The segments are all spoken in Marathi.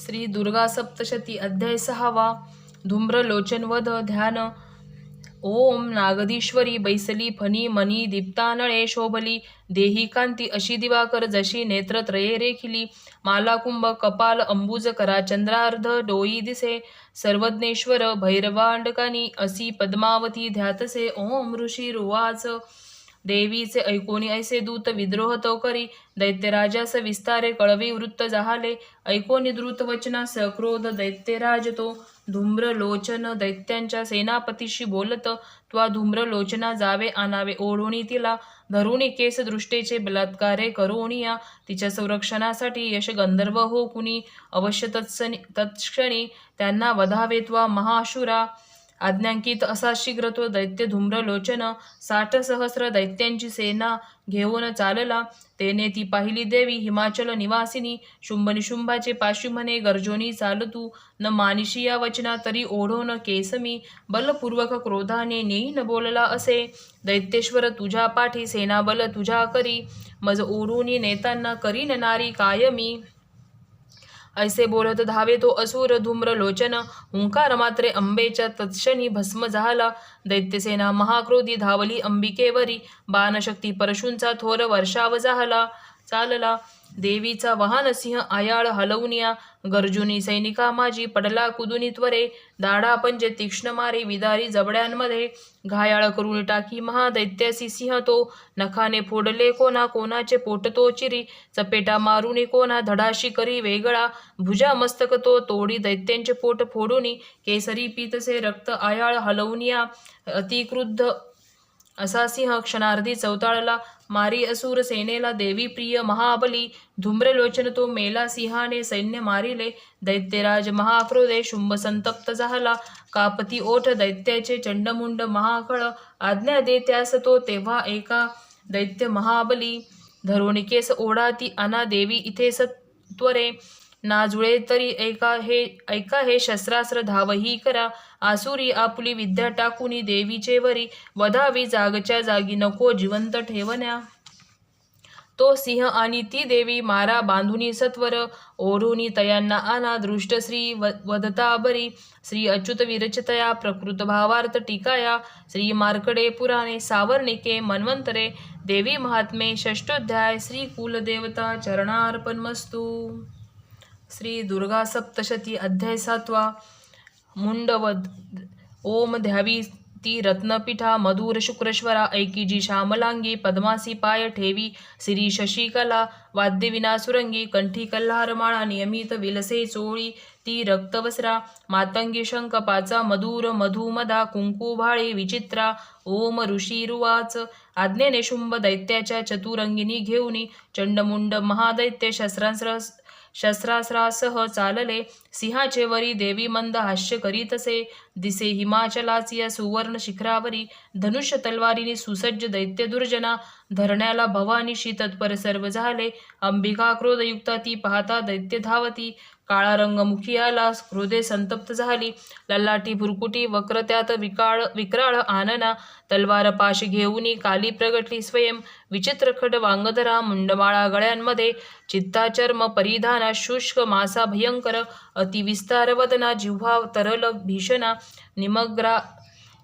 श्री दुर्गा सप्तशती अध्याय सहावा धूम्रलोचनवध ध्यान. ओम नागदीश्वरी बैसली फणी मनी दीप्तानळे शोभली देही कांती अशी दिवाकर जशी नेत्रत्रये रेखिली. मालाकुंभ कपाल अंबुज करा चंद्रार्ध डोई दिसे. सर्वज्ञेश्वर भैरवांडकानी असी पद्मावती ध्यातसे. ओम ऋषी रुवाच. देवीचे ऐकोनी ऐसे दूत विद्रोह तो करी दैत्यराजास विस्तारे कळवी वृत्त जहाले ऐकोनी द्रुत वचना सक्रोध दैत्यराज तो धूम्रलोचन दैत्यांच्या सेनापतीशी बोलत त्वा धूम्रलोचना जावे आणावे ओढोणी तिला धरुणी केस दृष्टेचे बलात्कारे करोनिया तिच्या संरक्षणासाठी यश गंधर्व हो कुणी अवश्य तत्सनी तत्क्षणी त्यांना वधावे त्वा महाशुरा आज्ञांकित असा शीघ्र तो दैत्य धूम्रलोचन. साठ सहस्र दैत्यांची सेना घेऊन चालला. तेने ती पाहिली देवी हिमाचल निवासिनी. शुंभ शुंभाचे पाशी म्हणे गर्जोनी चालतू. न मानिशी या वचना तरी ओढोन केसमी. बलपूर्वक क्रोधाने नेईन बोलला असे. दैत्येश्वर तुझ्या पाठी सेनाबल तुझ्या करी. मज ओढूनी नेतांना करीन नारी कायमी. ऐसे बोलत धावे तो असुर धूम्रलोचन हुंकार मात्रे अंबेच्या तत्क्षणी भस्म झाला. दैत्यसेना महाक्रोधी धावली अंबिकेवरी बाणशक्ती परशूंचा थोर वर्षाव झाला. चालला. देवीचा वाहन सिंह आयाळ हलवनिया गर्जुनी सैनिका माझी पडला कुदुनी त्वरे दाढा पंजे तीक्ष्ण मारे विदारी जबड्यांमध्ये घायाळ करून टाकी महादैत्यासी सिंह तो नखाने फोडले कोणा कोणाचे पोट तो चिरी चपेटा मारुनी कोणा धडाशी करी वेगळा भुजा मस्तक तो तोडी दैत्यांचे पोट फोडूनी केसरी पीतसे रक्त आयाळ हलवनिया अतिक्रुद्ध असा सिंह क्षणार्धी चवताळला मारी असुर सेनेला देवी प्रिय महाबली धूम्रलोचन तो मेला सिंहाने सैन्य मारिले दैत्यराज महाक्रोधे शुंभ संतप्त झाला. कापती ओठ दैत्याचे चंडमुंड महाकळ आज्ञा देत्यास तो तेव्हा एका दैत्य महाबली. धरुणिकेस ओढा ती अना देवी इथे सत्वरे ना जुळे तरी ऐका हे ऐका हे शस्त्रास्त्र धावही करा. आसुरी आपुली विद्या टाकुनी देवीचे वरी. वधावी जागच्या जागी नको जिवंत ठेवण्या. तो सिंह आणि ती देवी मारा बांधुनी सत्वर. ओढुनी तयांना आना दृष्ट श्री व वदता बरी. श्री अच्युत विरचतया प्रकृत भावार्थ टीकाया. श्री मार्कडे पुराणे सावर्णिके मन्वंतरे देवी महात्मे षष्टोध्याय श्री कुलदेवता चरणार्पणमस्तू. श्री दुर्गा सप्तशती अध्याय सातवा. मुंडवद. ओम ध्यावी ती रत्नपीठा मधुर शुक्रश्वरा ऐकीजी श्यामलांगी पद्मासी पाय ठेवी श्री शशिकला वाद्यविना सुरंगी कंठी कल्हारमाळा नियमित विलसे चोळी ती रक्तवसरा मातंगी शंख पाचा मधुर मधुमदा कुंकू भाळे विचित्रा ओम ऋषीरुवाच आज्ञेने शुंभ दैत्याच्या चतुरंगिनी घेऊनी चंडमुंड महादैत्य शस्त्रास्त्र शस्त्रास्त्रासह चालले. सिंहाचे वरी देवी मंद हास्य करीतसे दिसे हिमाचलाची या सुवर्ण शिखरावरी. धनुष्य तलवारीने सुसज्ज दैत्य दुर्जना धरण्याला भवानीशी तत्पर सर्व झाले. अंबिका क्रोधयुक्ता ती पाहता दैत्य धावती काळा रंग मुखी आला हृदय संतप्त झाली. ललाटी भुरकुटी वक्र त्यात विकाळ विक्राळ आनना तलवार पाश घेऊनी काली प्रगटली स्वयं. विचित्र खड वांगधरा मुंडमाळा गळ्यांमध्ये. चित्ताचर्म परिधाना शुष्क मासा भयंकर. अतिविस्तार वदना जिव्हा तरल भीषणा निमग्रा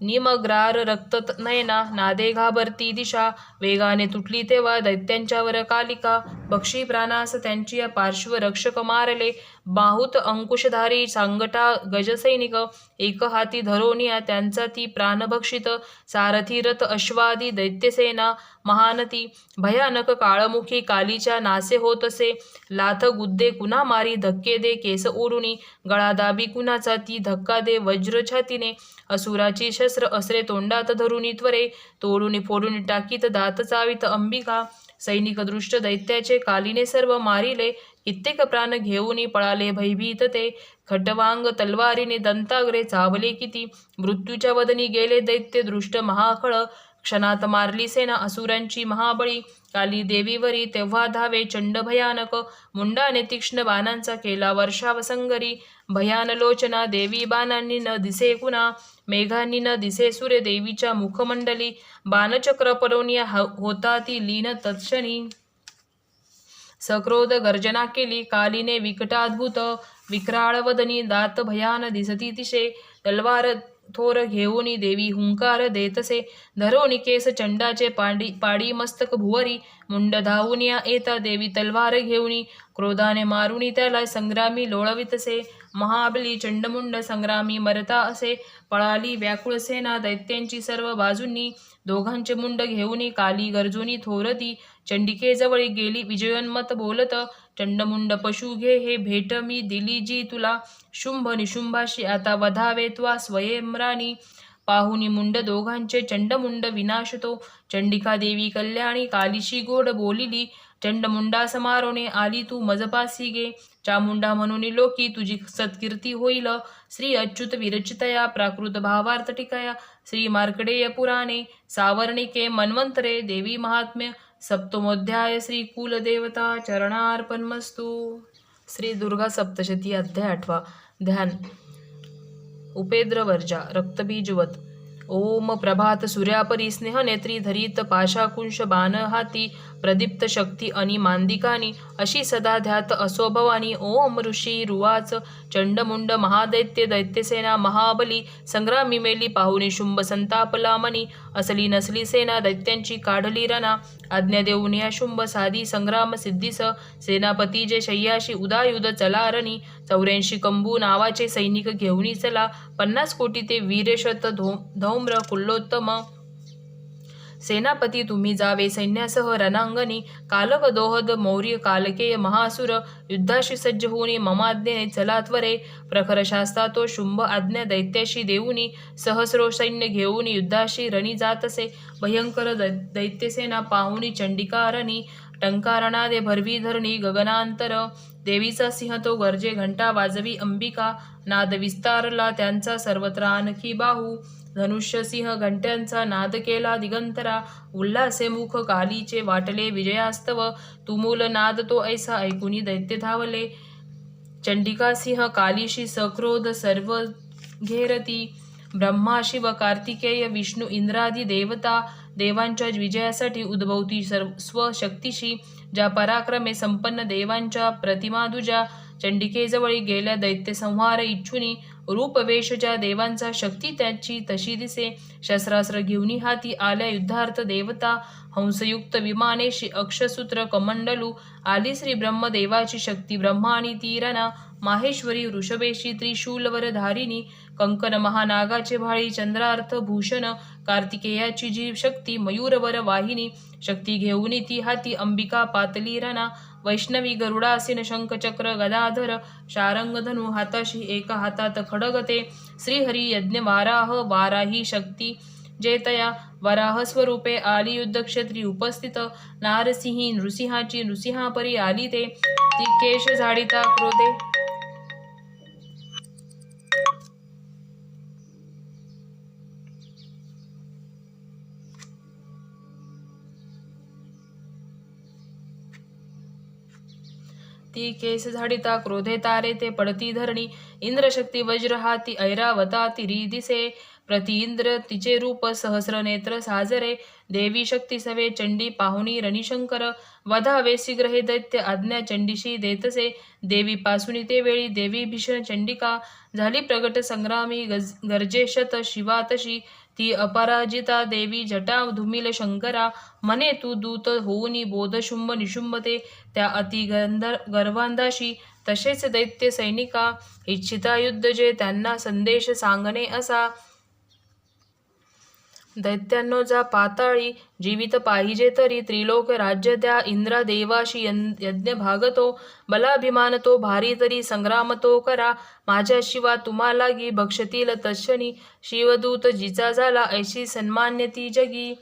निमग्रार रक्त नयना. नादे घाबरती दिशा वेगाने तुटली तेव्हा दैत्यांच्यावर कालिका. पक्षी प्राणास त्यांची पार्श्व रक्षक मारले. बाहुत अंकुशधारी सांगटा गजसैनिक एक हाती धरोनिया त्यांचा ती प्राणभक्षित सारथी रथ अश्वादी दैत्यसेना महानती भयानक काळमुखी कालीच्या नासे होत असे लाथ गुद्दे कुणा मारी धक्के दे केस ओढुनी गळा दाबी कुणाचा ती धक्का दे वज्रछातीने असुराची शस्त्र असरे तोंडात धरुनी त्वरे तोडून फोडून टाकीत दात चावित अंबिका सैनिक दृष्ट दैत्याचे कालीने सर्व मारिले कित्येक प्राण घेऊन पळाले भयभीत ते. खटवांग तलवारीने दंताग्रे चावले किती. मृत्यूच्या वदनी गेले दैत्य दृष्ट महाखळ. क्षणात मारली सेना असुरांची महाबळी. काली देवीवरी तेव्हा धावे चंड भयानक. मुंडाने तीक्ष्ण बाणांचा केला वर्षावसंगरी भयानलोचना देवी बाणांनी न दिसे कुणा. मेघांनी न दिसे सूर्य देवीच्या मुखमंडली. बाणचक्र परवणी हो-, होता ती लीन तत्क्षणी. सक्रोध गर्जना केली कालीने विकटाद्भुत विक्राळवदनी दात भयान दिसती तिशे तलवार थोर घेऊनी देवी हुंकार देतसे धरोनी केस चंडाचे पाडी पाडी मस्तक भुवरी मुंड धावून येता देवी तलवार घेऊनी क्रोधाने मारुनी त्याला संग्रामी लोळवितसे महाबली चंडमुंड संग्रामी मरता असे पळाली व्याकुळ सेना दैत्यांची सर्व बाजूंनी. दोघांचे मुंड घेऊनी काली गरजोनी थोरती चंडिकेजवळी गेली. विजयोन्मत बोलत चंडमुंड पशु घे हे भेट मी दिली जी तुला. शुंभ निशुंभाशी आता वधावे त्वा स्वयंराणी. पाहुनी मुंड दोघांचे चंडमुंड विनाशतो. चंडिका देवी कल्याणी कालीशी गोड बोलिली. चंडमुंडा समारोने आली तू मजपासी गे. चामुंडा म्हणून लोकी तुझी सत्कीर्ती होईल. श्री अच्युत विरचितया प्राकृत भावार्थ टिकया. श्री मार्कडेय पुराणे सावर्णिके मन्वंतरे देवी महात्म्य. सप्तमोध्याय श्री कुलदेवता चरणार्पणमस्तु. श्री दुर्गा सप्तशती अध्याय आठवा. ध्यान. उपेद्र वर्जा रक्तबीजवत. ओम प्रभात सूर्यापरी स्नेह नेत्री धरीत पाशाकुंश बाण हाती प्रदीप्त शक्ती आणि मांदिकानी. अशी सदा ध्यात असो भवानी. ओम ऋषी रुवाच. चंडमुंड महादैत्य दैत्यसेना महाबली. संग्रामी मेली पाहुणी शुंभ संतापला मनी असली नसली सेना दैत्यांची काढली रणा. आज्ञा देऊन या शुंभ साधी संग्राम सिद्धीस. सेनापती जे शय्याशी उदायुध चलारणी. चौऱ्याऐंशी कंबू नावाचे सैनिक घेऊनी चला. पन्नास कोटी ते वीरशत धो धौम्र कुल्लोत्तम सेनापती तुम्ही जावे. सैन्यासह रणांगणी कालकदोहद मौर्य कालकेय महासुर युद्धाशी सज्ज होऊनी ममाज्ञेने चला त्वरे. प्रखर शास्ता तो शुंभ आज्ञा दैत्याशी देऊनी सहस्रो सैन्य घेऊन युद्धाशी रणी जातसे. भयंकर दैत्यसेना पाहुनी चंडिका रणी टंकारणादे भरवी धरणी गगनांतर. देवीचा सिंह तो गर्जे घंटा वाजवी अंबिका. नाद विस्तारला त्यांचा सर्वत्र आणखी बाहू. धनुष्यसिंह घंट्यांचा नाद केला दिगंतरा उल्हासे मुख कालीचे वाटले विजयास्तव तुमूल नाद तो ऐसा ऐकुनी दैत्य धावले. चंडिका सिंह कालीशी सक्रोध सर्व घेरती ब्रह्मा शिव कार्तिकेय विष्णू इंद्रादी देवता देवांच्या विजयासाठी उद्भवती सर्व स्वशक्तीशी ज्या पराक्रमे संपन्न देवांच्या प्रतिमादुजा चंडिकेजवळी गेल्या दैत्य संहार इच्छुनी रूपवेशच्या देवांचा शक्ती त्याची तशी दिसे. शस्त्रास्त्र घेऊनी हाती आल्या युद्धार्थ देवता हंसयुक्त विमानेशी अक्षसूत्र कमंडलू आली श्री ब्रह्मदेवाची शक्ती ब्रह्मा आणि तीरणा माहेश्वरी वृषभेशी त्रिशूलवर धारिणी कंकन महानागाचे भाळी चंद्रार्थ भूषण कार्तिकेयाची जी शक्ती मयूरवर वाहिनी शक्ती घेऊनी ती हाती अंबिका पातली राणा वैष्णवी गरुडासीन शंखचक्र गदाधर शारंगधनु हाताशी एका हातात खडगते. श्रीहरी यज्ञ वाराह वाराही शक्ती जेतया. वराह स्वरूपे आली युद्धक्षेत्री उपस्थित. नारसिंही नृसिंहाची नृसिंहापरी आली ते. ती केश झाडिता क्रोधे. ती केस झाडिता क्रोधे तारे ते पडती धरणी. इंद्रशक्ती वज्र हाती ऐरावता तिरी दिसे. प्रति इंद्र तिचे रूप सहस्र नेत्र साजरे. देवी शक्ती सवे चंडी पाहुणी रणीशंकर वधा वेसी ग्रहे दैत्य आज्ञा चंडीशी देतसे. देवी पासुनी ते वेळी देवी भीषण चंडिका. झाली प्रगट संग्रामी गज गर्जे शत शिवा तशी. ती अपराजिता देवी जटा धुमिल शंकरा मने तू दूत होऊनी बोधशुंभ निशुंभते. त्या अति गंधर गर्वांधाशी तसेच दैत्य सैनिका इच्छिता युद्ध जे त्यांना संदेश सांगणे असा. दैत्यांनो जा पाताळी जीवित पाहिजे तरी त्रिलोक राज्य द्या इंद्रा देवाशी यन- यज्ञ भागतो बलाभिमान तो भारी तरी संग्राम तो करा. माझ्याशिवा तुम्हाला गी भक्षतील बक्षतील तशनी शिवदूत जिचा झाला ऐशी सन्मान्य ती जगी.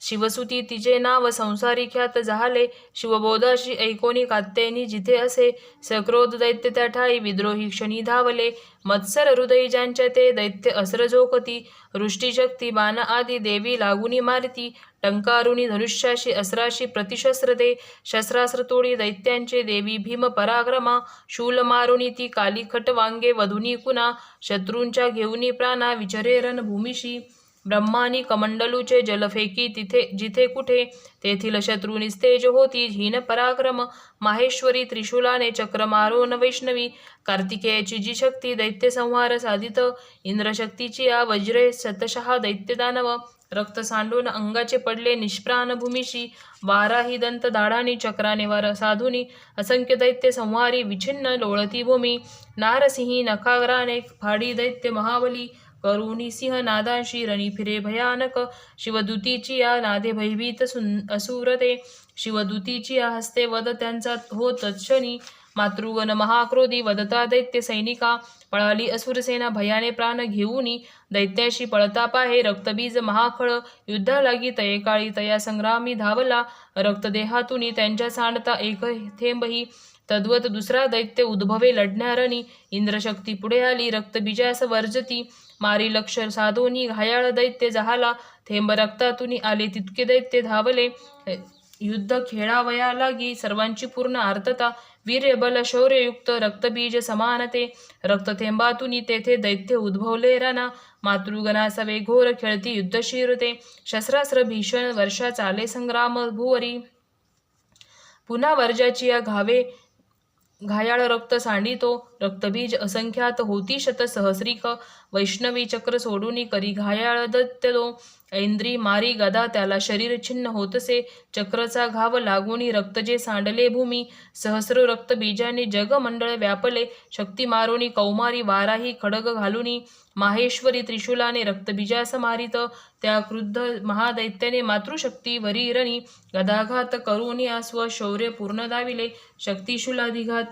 शिवसुती तिचे नाव संसारी ख्यात झाले. शिवबोधाशी ऐकोनी कात्यायनी जिथे असे. सक्रोध दैत्य त्या ठाई विद्रोही क्षणी धावले. मत्सर हृदय ज्यांच्या ते दैत्य अस्र झोकती. वृष्टीशक्ती बाण आदी देवी लागुनी मारती. टंकारुणी धनुष्याशी अस्राशी प्रतिशस्त्र दे. शस्त्रास्त्र तोडी दैत्यांचे देवी भीम पराक्रमा. शूल मारुनी ती काली खट वांगे वधुनी कुणा. शत्रूंच्या घेऊनी प्राणा विचरे रणभूमीशी ब्रह्मानी कमंडलूचे जलफेकी तिथे जिथे कुठे तेथील शत्रू निस्तेज होती हीन पराक्रम. माहेश्वरी त्रिशूलाने चक्र मारोन वैष्णवी कार्तिकेयाची जी शक्ती दैत्य संहार साधित इंद्रशक्तीची या वज्रे शतशः दैत्य दानव रक्त सांडून अंगाचे पडले निष्प्राण भूमीशी. वाराही दंत दाढानी चक्राने वर साधुनी. असंख्य दैत्य संहारी विछिन्न लोळती भूमी. नारसिंही नखाग्राने फाडी दैत्य महाबली. करुणी सिंह नादांशी रणी फिरे भयानक. शिवदूतीची या नादे भयभीत सुन असुरते. शिवदूतीची या हस्ते वद त्यांचा हो तत्क्षणी. मातृगण महाक्रोधी वदता दैत्य सैनिका. पळाली असुरसेना भयाने प्राण घेऊनी. दैत्याशी पळता पाहे रक्तबीज महाखळ. युद्धा लागी तये काळी तया संग्रामी धावला. रक्तदेहातुनी त्यांच्या सांडता एक थेंबही. तद्वत दुसरा दैत्य उद्भवे लढणारणी. इंद्रशक्ती पुढे आली रक्तबीजास वर्जती. मारी लक्ष साधोनी घायाळ दैत्य जहाला. थेंब रक्तातुनी आले तितके दैत्य धावले. युद्ध खेळावया लागी सर्वांची पूर्ण आर्तता. वीर्य बल शौर्ययुक्त रक्तबीज समानते. रक्तथेंबातून तेथे दैत्य उद्भवले राना मातृगणाचा वेघोर खेळती युद्धशीरते शस्त्रास्त्र भीषण वर्षा चाले संग्राम भुवरी. पुन्हा वर्जाची या घावे घायाळ रक्त सांडितो रक्तबीज असंख्यात होती शत सहस्रिक वैष्णवी चक्र सोडूनी करी घायाळ दत्तलो ऐंद्री मारी गदा त्याला शरीर छिन्न होतसे. चक्रचा घाव लागुनी रक्त जे सांडले भूमी. सहस्र रक्तबीजाने जगमंडळ व्यापले. शक्ती मारोनी कौमारी वाराही खडग घालुनी. माहेश्वरी त्रिशूलाने रक्तबीजास मारित त्या क्रुद्ध महादैत्याने मातृशक्ती वरीरणी. गदाघात करुनी आस्व शौर्य पूर्ण दाविले. शक्तिशूलाधिघात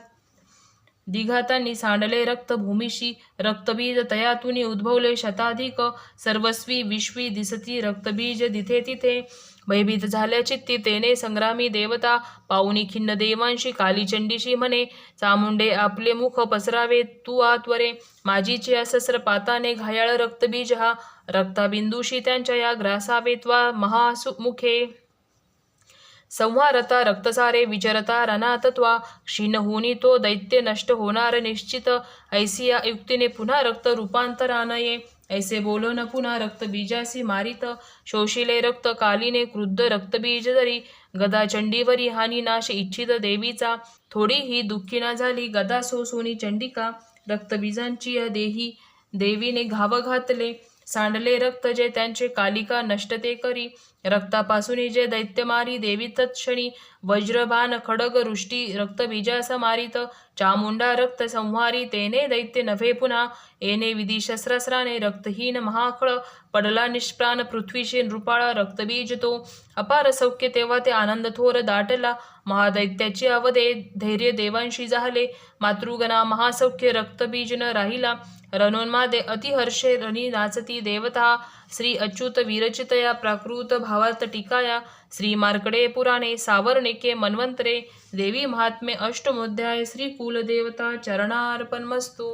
दिघातांनी सांडले रक्तभूमीशी रक्तबीज तयातुनी उद्भवले शताधिक सर्वस्वी विश्वी दिसती रक्तबीज दिथे तिथे. भयभीत झाल्या चित्ती तेने संग्रामी देवता पाऊनी खिन्न देवांशी कालीचंडीशी म्हणे चामुंडे आपले मुख पसरावे तू आत्वरे. माझीच्या असस्र पाताने घायाळ रक्तबीज हा रक्ताबिंदूशी त्यांच्या या ग्रासावेत्वा महासु मुखे. संहारता रक्तसारे विचरता रनातत्वा क्षीण होनी तो दैत्य नष्ट होणार निश्चित. ऐसिया युक्तीने पुन्हा रक्त रूपांतरानये ऐसे बोलो न पुन्हा रक्त बीजासी मारित. शोषिले रक्त कालीने क्रुद्ध रक्तबीज जरी गदा चंडीवरी हानी नाश इच्छित देवीचा. थोडी ही दुःखी ना झाली गदा सोसोनी चंडिका. रक्तबीजांची या देही देवीने घाव घातले. सांडले रक्त जे त्यांचे कालिका नष्ट ते करी. रक्तापासून जे दैत्य मारी देवी तत्क्षणी वज्रभान खडग रुष्टी रक्तबीजास मारित चामुंडा रक्त संहारी तेने दैत्य नभे पुन्हा येणे विधी शस्त्रास्त्राने रक्तहीन महाखळ पडला निष्प्राण पृथ्वीशी नृपाळा रक्तबीज तो. अपार सौख्य तेव्हा ते आनंद थोर दाटला. महादैत्याची अवधे धैर्य देवांशी झाले. मातृगणा महासौख्य रक्तबीज न राहिला. रणोन्मादे अतिहर्षे रणी नाचती देवता. श्री अच्युत विरचितया प्राकृत भावार्थ टीकाया श्री मार्कडे पुराणे सावर्णिके मन्वंतरे देवी महात्म्य अष्टमोध्याय श्री कुलदेवता चरणार्पणमस्तु।